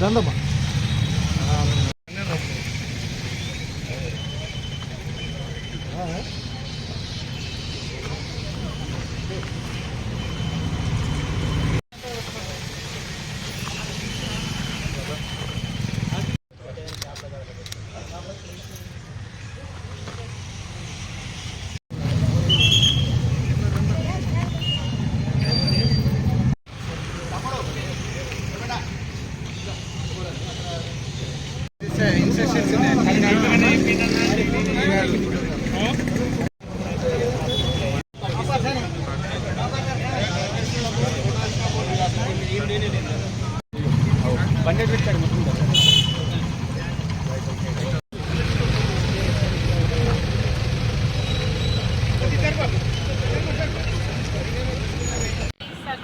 জানতাম దందమ్మా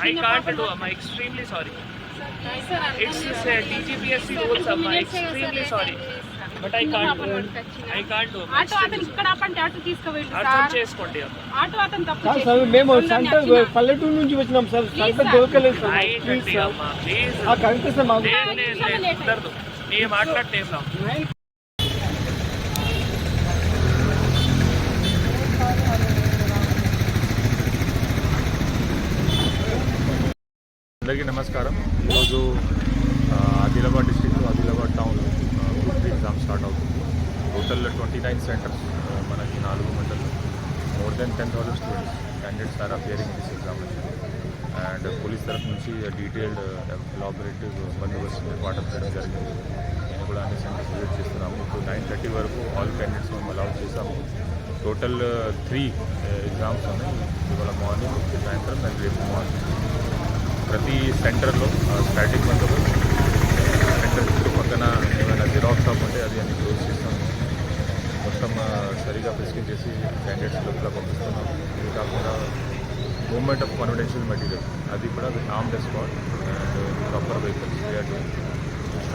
I can't do. I'm extremely sorry. It's uh, DGPSC rules. I'm extremely sorry. But I can't do. I can't do. I'm auto అతను ఇక్కడ ఆపంటే అటు తీసుకువెళ్ళు అర్థం sir చేసుకోండి అమ్మ. ఆటో అతను తప్పు కాదు. సార్ మేము సెంటర్. పల్లెటూరు నుంచి వచ్చినాం సార్ సెంటర్. దొరకలేదు సార్ ప్లీజ్ సార్ అమ్మా ఆ కనిపిస్తే మాకు లేదు లేదు లేదు కుదరదు అందరికీ నమస్కారం. ఈరోజు Adilabad district Adilabad town group exam start అవుతుంది. టోటల్ ట్వంటీ నైన్ సెంటర్స్ మనకి నాలుగు మండలు more than ten thousand students candidates are appearing this examination and police తరఫు నుంచి డీటెయిల్డ్ ఎలాబరేటివ్ uh, బందోబస్తు ఏర్పాటు చేయడం జరిగింది. నేను కూడా అన్ని సెంటర్స్ విజిట్ చేస్తున్నాము. ఇప్పుడు నైన్ థర్టీ వరకు ఆల్ క్యాండిడేట్స్ మేము అలౌ చేసాము టోటల్ త్రీ ఎగ్జామ్స్ ఉన్నాయి. ఇవాళ మార్నింగ్ సాయంత్రం అండ్ రేపు మార్నింగ్. ప్రతి సెంటర్లో స్టాటిక్ బందోబస్తు సెంటర్ చుట్టుపక్కన ఏమైనా జిరాక్స్ షాప్ ఉంటే అది అన్ని క్లోజ్ చేస్తాం మొత్తం సరిగా ప్రిస్క్రిప్ చేసి క్యాండిడేట్స్ లోపల పంపిస్తున్నాం ఇది కాకుండా మూమెంట్ ఆఫ్ కాన్ఫిడెన్షియల్ మెటీరియల్. అది కూడా with armed escort and proper vehicles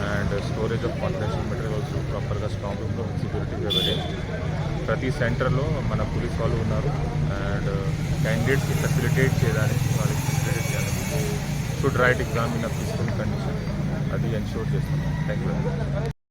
and storage of confidential material also ప్రాపర్గా స్ట్రాంగ్ రూమ్లో సెక్యూరిటీ వెరేంజ్ ప్రతి సెంటర్లో మన పోలీస్ వాళ్ళు ఉన్నారు. అండ్ క్యాండిడేట్స్కి ఫెసిలిటేట్ చేయడానికి వాళ్ళకి should write exam in a peaceful condition అది ఎన్షూర్ చేస్తున్నాం థ్యాంక్ యూ